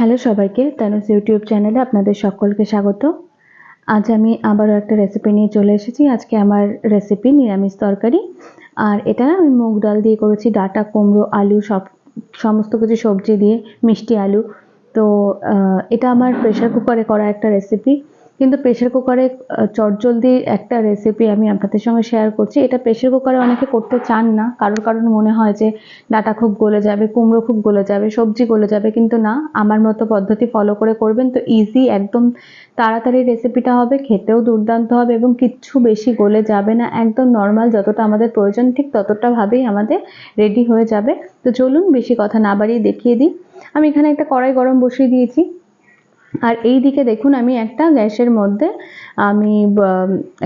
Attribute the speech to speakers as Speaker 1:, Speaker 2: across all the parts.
Speaker 1: Hello সবাইকে তানুস YouTube চ্যানেলে আপনাদের সকলকে স্বাগত। আজ আমি আবারও একটা রেসিপি নিয়ে চলে এসেছি। আজকে আমার রেসিপি নিরামিষ তরকারি। আর এটা আমি মুগ ডাল দিয়ে করেছি, ডাটা, কুমড়ো, আলু, সব, সমস্ত কিছু সবজি দিয়ে, মিষ্টি আলু। তো এটা আমার প্রেশার কুকারে করা একটা রেসিপি কিন্তু প্রেশার কুকারে চটজলদি একটা রেসিপি আমি আপনাদের সঙ্গে শেয়ার করছি। এটা প্রেশার কুকারে অনেকে করতে চান না। কারোর কারণ মনে হয় যে, ডাটা খুব গলে যাবে, কুমড়ো খুব গলে যাবে, সবজি গলে যাবে। কিন্তু না, আমার মতো পদ্ধতি ফলো করে করবেন তো ইজি একদম তাড়াতাড়ি রেসিপিটা হবে, খেতেও দুর্দান্ত হবে এবং কিচ্ছু বেশি গলে যাবে না। একদম নর্মাল যতটা আমাদের প্রয়োজন, ঠিক ততটা ভাবেই আমাদের রেডি হয়ে যাবে। তো চলুন, বেশি কথা না বাড়িয়ে দেখিয়ে দিই। আমি এখানে একটা কড়াই গরম বসিয়ে দিয়েছি। আর এই দিকে দেখুন, আমি একটা গ্যাসের মধ্যে, আমি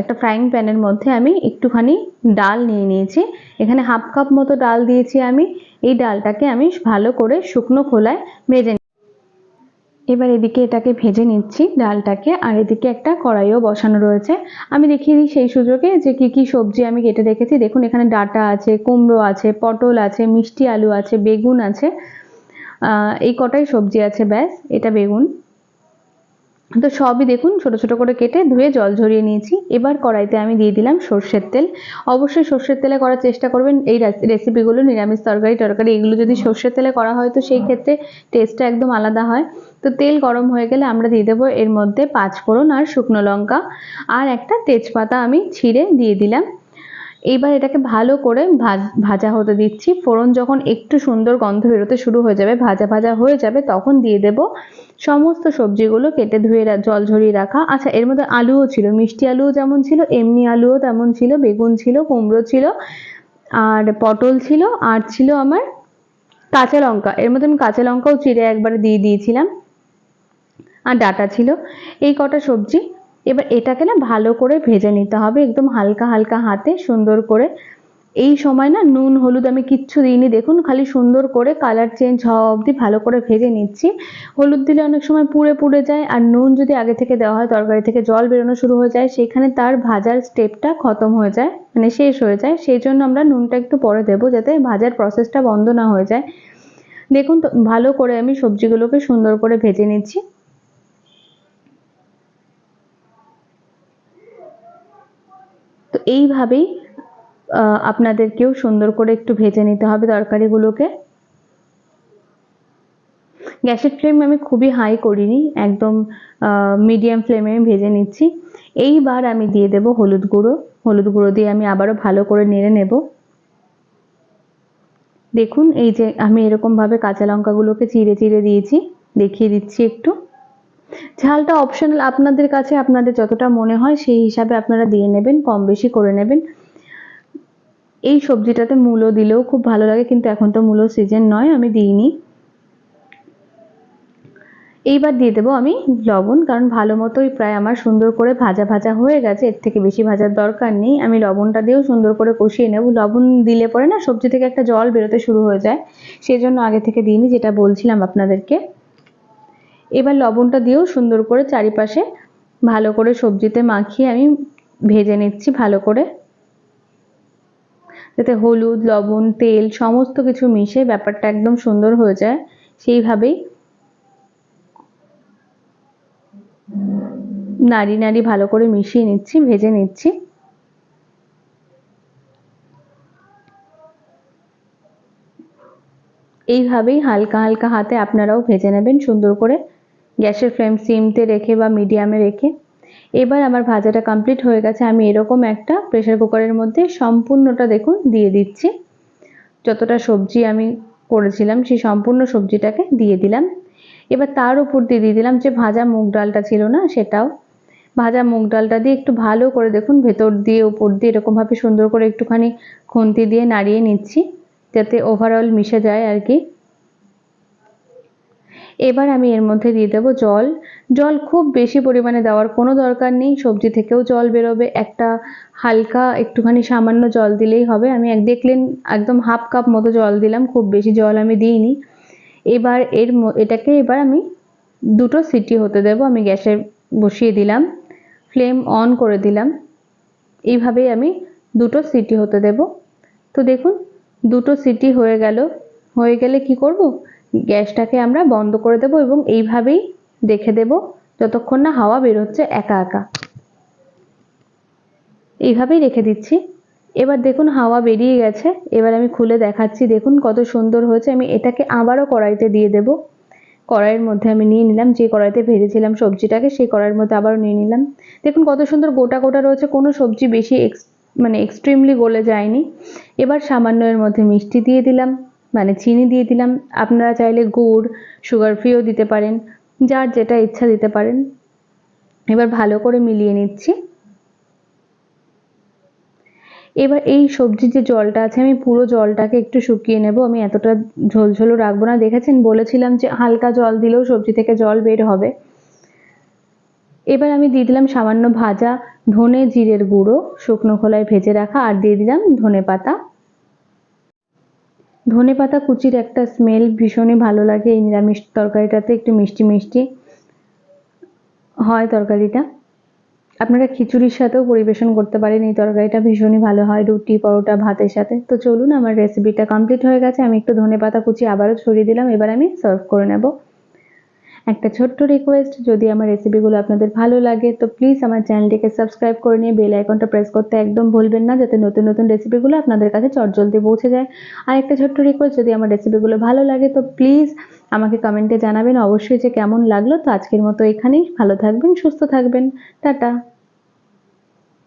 Speaker 1: একটা ফ্রাইং প্যানের মধ্যে আমি একটুখানি ডাল নিয়ে নিয়েছি। এখানে হাফ কাপ মতো ডাল দিয়েছি আমি। এই ডালটাকে আমি ভালো করে শুকনো খোলায় ভেজে এবার এদিকে এটাকে ভেজে নিচ্ছি ডালটাকে। আর এদিকে একটা কড়াইও বসানো রয়েছে। আমি দেখিয়ে দিই সেই সুযোগে যে কি কি সবজি আমি কেটে রেখেছি। দেখুন, এখানে ডাটা আছে, কুমড়ো আছে, পটল আছে, মিষ্টি আলু আছে, বেগুন আছে। এই কটাই সবজি আছে, ব্যাস। এটা বেগুন। তো সবই দেখুন, ছোট ছোট করে কেটে ধুয়ে জল ঝরিয়ে নিয়েছি। এবার কড়াইতে আমি দিয়ে দিলাম সর্ষের তেল। অবশ্যই সর্ষের তেলে করার চেষ্টা করবেন। এই রেস- রেসিপিগুলো নিরামিষ তরকারি টরকারি এগুলো যদি সর্ষের তেলে করা হয়, তো সেই ক্ষেত্রে টেস্টটা একদম আলাদা হয়। তো তেল গরম হয়ে গেলে আমরা দিয়ে দেবো এর মধ্যে পাঁচ ফোড়ন আর শুকনো লঙ্কা। আর একটা তেজপাতা আমি ছিঁড়ে দিয়ে দিলাম। এইবার এটাকে ভালো করে ভাজ- হতে দিচ্ছি। ফোড়ন যখন একটু সুন্দর গন্ধ বেরোতে শুরু হয়ে যাবে, ভাজা ভাজা হয়ে যাবে, তখন দিয়ে দেব সমস্ত সবজিগুলো কেটে ধুয়ে জল ঝরিয়ে রাখা। আচ্ছা এর মধ্যে আলুও ছিল, মিষ্টি আলুও যেমন ছিল, এমনি আলুও তেমন ছিল, বেগুন ছিল, কুমড়ো ছিল, আর পটল ছিল, আর ছিল আমার কাঁচা লঙ্কা। এর মধ্যে আমি কাঁচা লঙ্কাও চিড়ে একবার দিয়ে দিয়েছিলাম। আর ডাটা ছিল। এই কটা সবজি এবার এটাকে না ভালো করে ভেজে নিতে হবে একদম হালকা হালকা হাতে সুন্দর করে। এই সময় না নুন, হলুদ আমি কিচ্ছু দিইনি। দেখুন খালি সুন্দর করে কালার চেঞ্জ হওয়া অবধি ভালো করে ভেজে নিচ্ছি। হলুদ দিলে অনেক সময় পুড়ে পুড়ে যায় আর নুন যদি আগে থেকে দেওয়া হয়, তরকারি থেকে জল বেরোনো শুরু হয়ে যায়, সেখানে তার ভাজার স্টেপটা খতম হয়ে যায় মানে শেষ হয়ে যায়। সেই জন্য আমরা নুনটা একটু পরে দেবো যাতে ভাজার প্রসেসটা বন্ধ না হয়ে যায়। দেখুন তো ভালো করে আমি সবজিগুলোকে সুন্দর করে ভেজে নিচ্ছি। এইভাবেই আপনাদেরকেও সুন্দর করে একটু ভেজে নিতে হবে তরকারিগুলোকে। গ্যাসের ফ্লেম আমি খুবই হাই করিনি, একদম মিডিয়াম ফ্লেমে আমি ভেজে নিচ্ছি। এইবার আমি দিয়ে দেব হলুদ গুঁড়ো। হলুদ গুঁড়ো দিয়ে আমি আবারও ভালো করে নেড়ে নেব। দেখুন, এই যে আমি এরকমভাবে কাঁচা লঙ্কাগুলোকে চিড়ে চিড়ে দিয়েছি, দেখিয়ে দিচ্ছি একটু। ঝালটা অপশনাল আপনাদের কাছে, আপনাদের যতটা মনে হয় সেই হিসাবে আপনারা দিয়ে নেবেন, কম বেশি করে নেবেন। এই সবজিটাতে মূলো দিলেও খুব ভালো লাগে, কিন্তু এখন তো মূলো সিজন নয়, আমি দিইনি। এইবার দিয়ে দেবো আমি লবণ, কারণ ভালো মতোই প্রায় আমার সুন্দর করে ভাজা ভাজা হয়ে গেছে, এর থেকে বেশি ভাজার দরকার নেই। আমি লবণটা দিয়েও সুন্দর করে কষিয়ে নেব। লবণ দিলে পরে না সবজি থেকে একটা জল বেরোতে শুরু হয়ে যায় সেই জন্য আগে থেকে দিইনি, যেটা বলছিলাম আপনাদেরকে। এবার লবণটা দিয়েও সুন্দর করে চারিপাশে ভালো করে সবজিতে মাখিয়ে আমি ভেজে নিচ্ছি ভালো করে। যাতে হলুদ, লবণ, তেল সমস্ত কিছু মিশে ব্যাপারটা একদম সুন্দর হয়ে যায় সেইভাবেই। নাড়ি নাড়ি ভালো করে মিশিয়ে নিচ্ছি, ভেজে নিচ্ছি। এইভাবেই হালকা হালকা হাতে আপনারাও ভেজে নেবেন সুন্দর করে। গ্যাসের ফ্লেম সিমতে রেখে বা মিডিয়ামে রেখে। এবার আমার ভাজাটা কমপ্লিট হয়ে গেছে। আমি এরকম একটা প্রেসার কুকারের মধ্যে সম্পূর্ণটা দেখুন দিয়ে দিচ্ছি। যতটা সবজি আমি করেছিলাম, সেই সম্পূর্ণ সবজিটাকে দিয়ে দিলাম। এবার তার উপর দিয়ে দিয়ে দিলাম যে ভাজা মুগ ডালটা ছিল না, সেটাও। ভাজা মুগ ডালটা দিয়ে একটু ভালো করে দেখুন, ভেতর দিয়ে, উপর দিয়ে এরকমভাবে সুন্দর করে একটুখানি খুন্তি দিয়ে নাড়িয়ে নিচ্ছি, যাতে ওভারঅল মিশে যায় আর কি। এবার আমি এর মধ্যে দিয়ে দেবো জল। জল খুব বেশি পরিমাণে দেওয়ার কোনো দরকার নেই। সবজি থেকেও জল বেরোবে। একটা হালকা একটুখানি সামান্য জল দিলেই হবে। আমি এক দেখলেন একদম হাফ কাপ মতো জল দিলাম। খুব বেশি জল আমি দিইনি। এবার এর এটাকে এবার আমি দুটো সিটি হতে দেবো। আমি গ্যাসে বসিয়ে দিলাম। ফ্লেম অন করে দিলাম। এইভাবেই আমি দুটো সিটি হতে দেব। তো দেখুন, দুটো সিটি হয়ে গেল। হয়ে গেলে কি করব? গ্যাসটাকে আমরা বন্ধ করে দেব এবং এইভাবেই দেখে দেব যতক্ষণ না হাওয়া বেরোচ্ছে একা একা। এইভাবেই রেখে দিচ্ছি। এবার দেখুন হাওয়া বেরিয়ে গেছে। এবার আমি খুলে দেখাচ্ছি। দেখুন কত সুন্দর হয়েছে। আমি এটাকে আবারও কড়াইতে দিয়ে দেব। কড়াইয়ের মধ্যে আমি নিয়ে নিলাম। যে কড়াইতে ভেজেছিলাম সবজিটাকে সেই কড়াইয়ের মধ্যে আবারও নিয়ে নিলাম। দেখুন কত সুন্দর গোটা গোটা রয়েছে। কোনো সবজি বেশি এক্স মানে এক্সট্রিমলি গলে যায়নি। এবার সামান্য এর মধ্যে মিষ্টি দিয়ে দিলাম। মানে চিনি দিয়ে দিলাম। আপনারা চাইলে গুড় সুগার ফ্রিও দিতে পারেন, যার যেটা ইচ্ছা দিতে পারেন। এবার ভালো করে মিলিয়ে নিচ্ছি। এবার এই সবজির যে জলটা আছে, আমি পুরো জলটাকে একটু শুকিয়ে নেব। আমি এতটা ঝোলঝোলও রাখব না। দেখেছেন? বলেছিলাম যে হালকা জল দিলেও সবজি থেকে জল বের হবে। এবার আমি দিয়ে দিলাম সামান্য ভাজা ধনে জিরের গুঁড়ো, শুকনো খোলায় ভেজে রাখা, আর দিয়ে দিলাম ধনে পাতা। ধনে পাতা কুচির একটা স্মেল ভীষণই ভালো লাগে এই নিরামিষ তরকারিটাতে, একটু মিষ্টি মিষ্টি হয় তরকারিটা। আপনারা খিচুড়ির সাথেও পরিবেশন করতে পারেন, এই তরকারিটা ভীষণই ভালো হয়, রুটি, পরোটা, ভাতের সাথে। তো চলুন, আমার রেসিপিটা কমপ্লিট হয়ে গেছে, আমি একটু ধনে পাতা কুচি আবারও ছড়িয়ে দিলাম, এবার আমি সার্ভ করে নেব। একটা ছোট্ট রিকোয়েস্ট যদি আমার রেসিপিগুলো আপনাদের ভালো লাগে, তো প্লিজ আমার চ্যানেলটিকে সাবস্ক্রাইব করে নিয়ে বেল আইকনটা প্রেস করতে একদম ভুলবেন না, যাতে নতুন নতুন রেসিপিগুলো আপনাদের কাছে চটজলদি পৌঁছে যায়। আর একটা ছোট্ট রিকোয়েস্ট যদি আমার রেসিপিগুলো ভালো লাগে, তো প্লিজ আমাকে কমেন্টে জানাবেন, অবশ্যই যে কেমন লাগল। তো আজকের মতো এখানেই, ভালো থাকবেন, সুস্থ থাকবেন। টাটা।